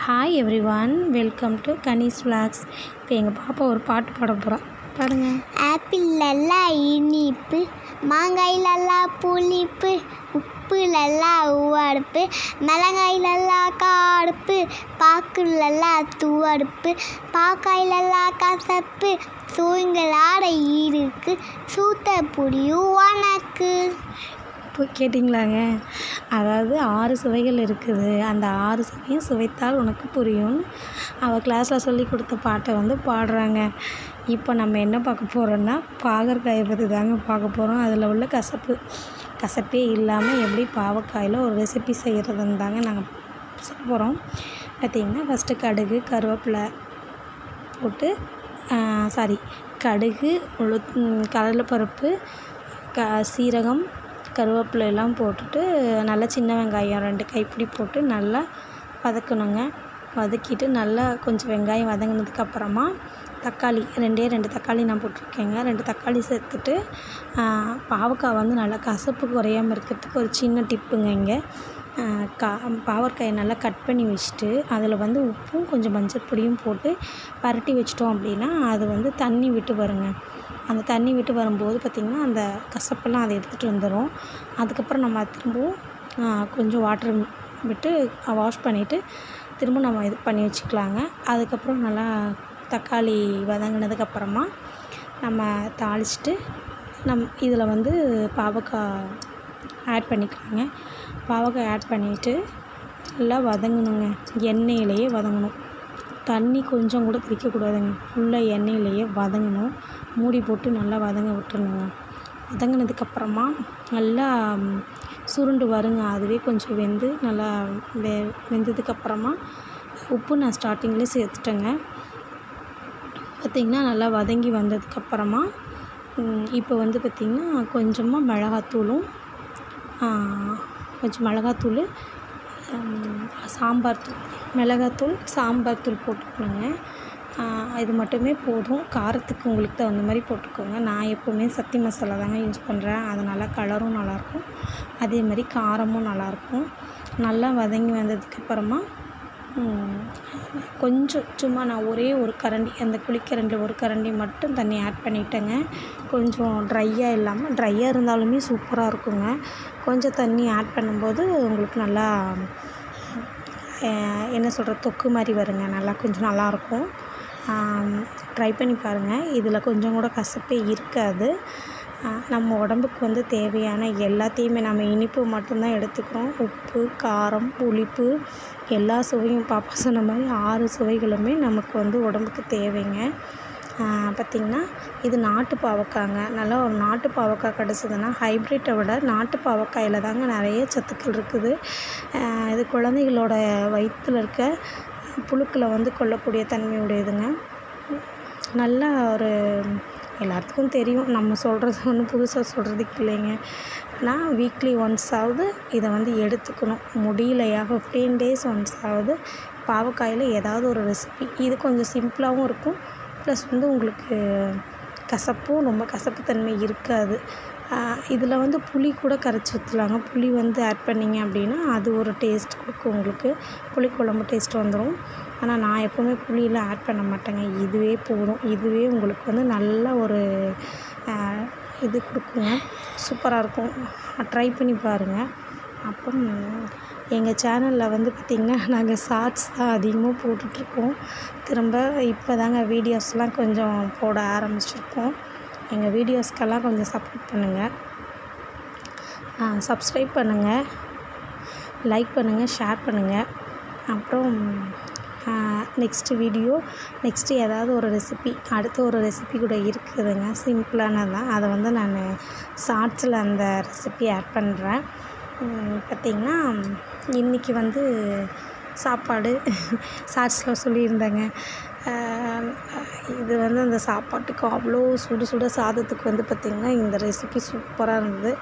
Hi everyone welcome to Kani's vlogs இப்போ எங்கள் பாப்பா ஒரு பாட்டு பாட போகிறா பாருங்க. ஆப்பிளெல்லாம் இனிப்பு மாங்காயிலெல்லாம் புளிப்பு உப்புலெல்லாம் உவடுப்பு மிளகாயிலெல்லாம் காடுப்பு பாக்குலெல்லாம் துவடுப்பு பாக்காயிலெல்லாம் கசப்பு சூங்கலாட இருக்கு சூத்த புடியும் உனக்கு. இப்போ கேட்டிங்களாங்க? அதாவது ஆறு சுவைகள் இருக்குது. அந்த ஆறு சுவையும் சுவைத்தால் உனக்கு புரியும்னு அவள் கிளாஸில் சொல்லி கொடுத்த பாட்டை வந்து பாடுறாங்க. இப்போ நம்ம என்ன பார்க்க போகிறோன்னா பாகற்காயை பற்றி தாங்க பார்க்க போகிறோம் அதில் உள்ள கசப்பு. கசப்பே இல்லாமல் எப்படி பாவக்காயில் ஒரு ரெசிபி செய்கிறதுன்னு தாங்க நாங்கள் சொல்ல போகிறோம் பார்த்திங்கன்னா ஃபஸ்ட்டு கடுகு கருவேப்பிலை போட்டு சாரி கடுகு உளு கடலைப்பருப்பு க சீரகம் கருவேப்பிலையெல்லாம் போட்டுட்டு நல்லா சின்ன வெங்காயம் ரெண்டு கைப்பிடி போட்டு நல்லா வதக்கணுங்க. வதக்கிட்டு நல்லா கொஞ்சம் வெங்காயம் வதங்கினதுக்கப்புறமா தக்காளி ரெண்டே ரெண்டு தக்காளி நான் போட்டிருக்கேங்க. ரெண்டு தக்காளி சேர்த்துட்டு பாவக்காய் வந்து நல்லா கசப்பு குறையாமல் இருக்கிறதுக்கு ஒரு சின்ன டிப்புங்க இங்கே. கா பாவற்காயை நல்லா கட் பண்ணி வச்சுட்டு அதில் வந்து உப்பும் கொஞ்சம் மஞ்சள் பொடியும் போட்டு பரட்டி வச்சிட்டோம் அப்படின்னா அது வந்து தண்ணி விட்டு வருங்க. அந்த தண்ணி விட்டு வரும்போது பார்த்திங்கன்னா அந்த கசப்பெல்லாம் அதை எடுத்துகிட்டு வந்துடும் அதுக்கப்புறம் நம்ம திரும்பவும் கொஞ்சம் வாட்டர் விட்டு வாஷ் பண்ணிவிட்டு திரும்ப நம்ம இது பண்ணி வச்சுக்கலாங்க. அதுக்கப்புறம் நல்லா தக்காளி வதங்கினதுக்கப்புறமா நம்ம தாளிச்சிட்டு நம் இதில் வந்து பாவக்காய் ஆட் பண்ணிக்கலாங்க. பாவக்காய் ஆட் பண்ணிவிட்டு நல்லா வதங்கணுங்க. எண்ணெயிலேயே வதங்கணும். தண்ணி கொஞ்சம் கூட தெளிக்கக்கூடாதுங்க. ஃபுல்லாக எண்ணெயிலேயே வதங்கணும். மூடி போட்டு நல்லா வதங்க விட்டுருணுங்க வதங்கினதுக்கப்புறமா நல்லா சுருண்டு வருங்க. அதுவே கொஞ்சம் வெந்து நல்லா வெ வெந்ததுக்கப்புறமா உப்பு நான் ஸ்டார்டிங்லேயே சேர்த்துட்டேங்க. பார்த்திங்கன்னா நல்லா வதங்கி வந்ததுக்கப்புறமா இப்போ வந்து பார்த்திங்கன்னா கொஞ்சமாக மிளகாத்தூளும் கொஞ்சம் மிளகாத்தூள் சாம்பார் தூள் மிளகாத்தூள் சாம்பார் தூள் போட்டுக்கணுங்க இது மட்டுமே போதும். காரத்துக்கு உங்களுக்கு தகுந்த மாதிரி போட்டுக்கோங்க. நான் எப்போவுமே சத்தி மசாலா தாங்க யூஸ் பண்ணுறேன் அதனால் கலரும் நல்லாயிருக்கும். அதே மாதிரி காரமும் நல்லாயிருக்கும். நல்லா வதங்கி வந்ததுக்கப்புறமா கொஞ்சம் சும்மா நான் ஒரே ஒரு கரண்டி அந்த குழிக்கரண்டியில் ஒரு கரண்டி மட்டும் தண்ணி ஆட் பண்ணிட்டேங்க. கொஞ்சம் ட்ரையாக இல்லாமல் ட்ரையாக இருந்தாலுமே சூப்பராக இருக்குங்க. கொஞ்சம் தண்ணி ஆட் பண்ணும்போது உங்களுக்கு நல்லா என்ன சொல்கிறது தொக்கு மாதிரி வருங்க. நல்லா கொஞ்சம் நல்லாயிருக்கும் ட்ரை பண்ணி பாருங்கள் இதில் கொஞ்சம் கூட கசப்பே இருக்காது. நம்ம உடம்புக்கு வந்து தேவையான எல்லாத்தையுமே நம்ம இனிப்பு மட்டும்தான் எடுத்துக்கிறோம். உப்பு காரம் புளிப்பு எல்லா சுவையும் பாப்பா சொன்ன மாதிரி ஆறு சுவைகளுமே நமக்கு வந்து உடம்புக்கு தேவைங்க. பார்த்திங்கன்னா இது நாட்டு பாவக்காய்ங்க நல்லா ஒரு நாட்டு பாவக்காய் கிடச்சிதுன்னா ஹைப்ரிட்டை விட நாட்டு பாவக்காயில் தாங்க நிறைய சத்துக்கள் இருக்குது. இது குழந்தைகளோட வயிற்றில் இருக்க புழுக்களை வந்து கொல்லக்கூடிய தன்மையுடையதுங்க. நல்லா ஒரு எல்லாத்துக்கும் தெரியும். நம்ம சொல்கிறது ஒன்றும் புதுசாக சொல்கிறதுக்கு இல்லைங்க. ஆனால் வீக்லி ஒன்ஸாவது இதை வந்து எடுத்துக்கணும். முடியலையா? ஃபிஃப்டீன் டேஸ் ஒன்ஸாவது பாவக்காயில் ஏதாவது ஒரு ரெசிபி இது கொஞ்சம் சிம்பிளாகவும் இருக்கும். ப்ளஸ் வந்து உங்களுக்கு கசப்பும் ரொம்ப கசப்புத்தன்மை இருக்காது. இதில் வந்து புளி கூட கரைச்சி ஊற்றலாங்க புளி வந்து ஆட் பண்ணிங்க அப்படின்னா அது ஒரு டேஸ்ட் கொடுக்கும் உங்களுக்கு. புளிக்குழம்பு டேஸ்ட் வந்துடும் ஆனால் நான் எப்போவுமே புளியெலாம் ஆட் பண்ண மாட்டேங்க. இதுவே போதும். இதுவே உங்களுக்கு வந்து நல்ல ஒரு இது கொடுக்குங்க. சூப்பராக இருக்கும். ட்ரை பண்ணி பாருங்கள் அப்புறம் எங்கள் சேனலில் வந்து பார்த்திங்கன்னா நாங்கள் ஷார்ட்ஸ் தான் அதிகமாக போட்டுட்ருக்கோம். திரும்ப இப்போ தாங்க வீடியோஸ்லாம் கொஞ்சம் போட ஆரம்பிச்சிருக்கோம். எங்கள் வீடியோஸ்க்கெல்லாம் கொஞ்சம் சப்போர்ட் பண்ணுங்கள் சப்ஸ்கிரைப் பண்ணுங்கள் லைக் பண்ணுங்கள் ஷேர் பண்ணுங்கள் அப்புறம் நெக்ஸ்ட்டு வீடியோ நெக்ஸ்ட்டு ஏதாவது ஒரு ரெசிபி அடுத்த ஒரு ரெசிபி கூட இருக்குதுங்க. சிம்பிளானது தான் அதை வந்து நான் ஷார்ட்ஸில் அந்த ரெசிபி ஆட் பண்ணுறேன் பார்த்திங்கன்னா இன்றைக்கி வந்து சாப்பாடு சாட்ஸில் சொல்லியிருந்தேங்க. இது வந்து அந்த சாப்பாட்டுக்கு அவ்வளோ சுட சுட சாதத்துக்கு வந்து பார்த்திங்கன்னா இந்த ரெசிபி சூப்பராக இருந்தது.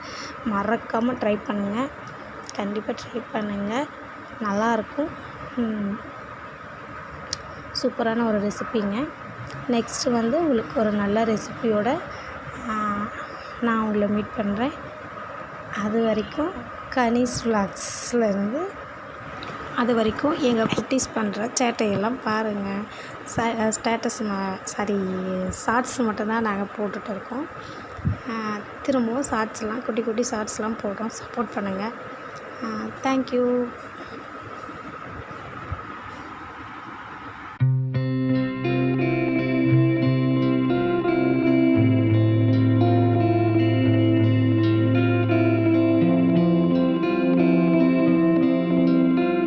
மறக்காமல் ட்ரை பண்ணுங்கள் கண்டிப்பாக ட்ரை பண்ணுங்கள் நல்லாயிருக்கும் சூப்பரான ஒரு ரெசிபிங்க நெக்ஸ்ட்டு வந்து உங்களுக்கு ஒரு நல்ல ரெசிபியோட நான் உங்களை மீட் பண்ணுறேன் அது வரைக்கும் கனிஸ் ஃப்ளாக்ஸ்லேருந்து அது வரைக்கும் எங்கள் குட்டீஸ் பண்ணுற சேட்டையெல்லாம் பாருங்கள் ச ஸ்டேட்டஸ் சாரி ஷார்ட்ஸ் மட்டும்தான் நாங்கள் போட்டுட்டு இருக்கோம். திரும்பவும் ஷார்ட்ஸ்லாம் குட்டி குட்டி ஷார்ட்ஸ்லாம் போடுறோம். சப்போர்ட் பண்ணுங்கள் தேங்க்யூ